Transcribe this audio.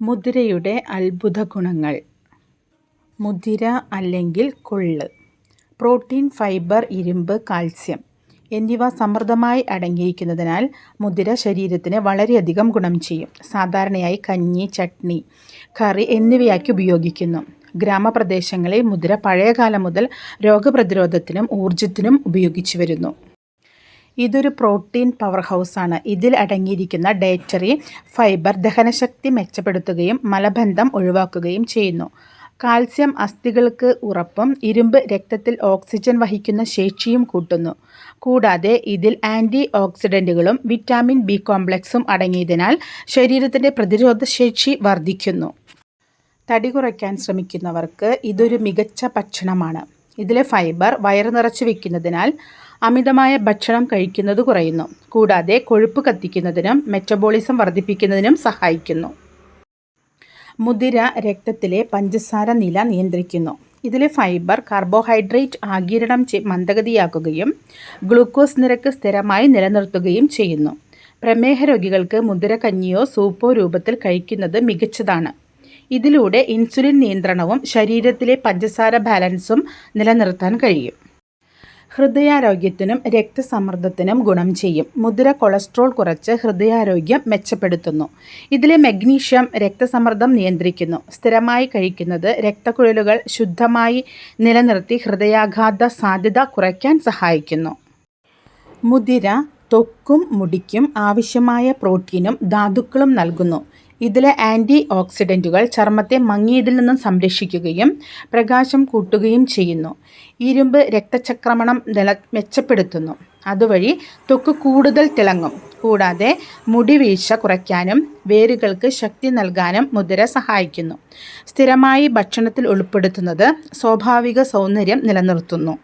മുതിരയുടെ അത്ഭുത ഗുണങ്ങൾ മുതിര അല്ലെങ്കിൽ കൊള്ള്. പ്രോട്ടീൻ ഫൈബർ ഇരുമ്പ് കാൽസ്യം എന്നിവ സമൃദ്ധമായി അടങ്ങിയിരിക്കുന്നതിനാൽ മുതിര ശരീരത്തിന് വളരെയധികം ഗുണം ചെയ്യും. സാധാരണയായി കഞ്ഞി ചട്നി കറി എന്നിവയാക്കി ഉപയോഗിക്കുന്നു. ഗ്രാമപ്രദേശങ്ങളിൽ മുതിര പഴയകാലം മുതൽ രോഗപ്രതിരോധത്തിനും ഊർജത്തിനും ഉപയോഗിച്ചു വരുന്നു. ഇതൊരു പ്രോട്ടീൻ പവർ ഹൗസാണ് ഇതിൽ അടങ്ങിയിരിക്കുന്ന ഡയറ്ററി ഫൈബർ ദഹനശക്തി മെച്ചപ്പെടുത്തുകയും മലബന്ധം ഒഴിവാക്കുകയും ചെയ്യുന്നു. കാൽസ്യം അസ്ഥികൾക്ക് ഉറപ്പും ഇരുമ്പ് രക്തത്തിൽ ഓക്സിജൻ വഹിക്കുന്ന ശേഷിയും കൂട്ടുന്നു. കൂടാതെ ഇതിൽ ആന്റി ഓക്സിഡന്റുകളും വിറ്റാമിൻ ബി കോംപ്ലക്സും അടങ്ങിയതിനാൽ ശരീരത്തിന്റെ പ്രതിരോധശേഷി വർദ്ധിക്കുന്നു. തടി കുറയ്ക്കാൻ ശ്രമിക്കുന്നവർക്ക് ഇതൊരു മികച്ച ഭക്ഷണമാണ്. ഇതിലെ ഫൈബർ വയറ് നിറച്ചു വയ്ക്കുന്നതിനാൽ അമിതമായ ഭക്ഷണം കഴിക്കുന്നത് കുറയുന്നു. കൂടാതെ കൊഴുപ്പ് കത്തിക്കുന്നതിനും മെറ്റബോളിസം വർദ്ധിപ്പിക്കുന്നതിനും സഹായിക്കുന്നു. മുതിര രക്തത്തിലെ പഞ്ചസാര നില നിയന്ത്രിക്കുന്നു. ഇതിലെ ഫൈബർ കാർബോഹൈഡ്രേറ്റ് ആഗിരണം മന്ദഗതിയാക്കുകയും ഗ്ലൂക്കോസ് നിരക്ക് സ്ഥിരമായി നിലനിർത്തുകയും ചെയ്യുന്നു. പ്രമേഹ രോഗികൾക്ക് മുതിര കഞ്ഞിയോ സൂപ്പോ രൂപത്തിൽ കഴിക്കുന്നത് മികച്ചതാണ്. ഇതിലൂടെ ഇൻസുലിൻ നിയന്ത്രണവും ശരീരത്തിലെ പഞ്ചസാര ബാലൻസും നിലനിർത്താൻ കഴിയും. ഹൃദയാരോഗ്യത്തിനും രക്തസമ്മർദ്ദത്തിനും ഗുണം ചെയ്യും. മുതിര കൊളസ്ട്രോൾ കുറച്ച് ഹൃദയാരോഗ്യം മെച്ചപ്പെടുത്തുന്നു. ഇതിലെ മഗ്നീഷ്യം രക്തസമ്മർദ്ദം നിയന്ത്രിക്കുന്നു. സ്ഥിരമായി കഴിക്കുന്നത് രക്തക്കുഴലുകൾ ശുദ്ധമായി നിലനിർത്തി ഹൃദയാഘാത സാധ്യത കുറയ്ക്കാൻ സഹായിക്കുന്നു. മുതിര ത്വക്കും മുടിക്കും ആവശ്യമായ പ്രോട്ടീനും ധാതുക്കളും നൽകുന്നു. ഇതിലെ ആന്റി ഓക്സിഡന്റുകൾ ചർമ്മത്തെ മങ്ങിയതിൽ നിന്നും സംരക്ഷിക്കുകയും പ്രകാശം കൂട്ടുകയും ചെയ്യുന്നു. ഇരുമ്പ് രക്തചക്രമണം നില മെച്ചപ്പെടുത്തുന്നു. അതുവഴി തൊക്ക് കൂടുതൽ തിളങ്ങും. കൂടാതെ മുടി വീഴ്ച കുറയ്ക്കാനും വേരുകൾക്ക് ശക്തി നൽകാനും മുതിര സഹായിക്കുന്നു. സ്ഥിരമായി ഭക്ഷണത്തിൽ ഉൾപ്പെടുത്തുന്നത് സ്വാഭാവിക സൗന്ദര്യം നിലനിർത്തുന്നു.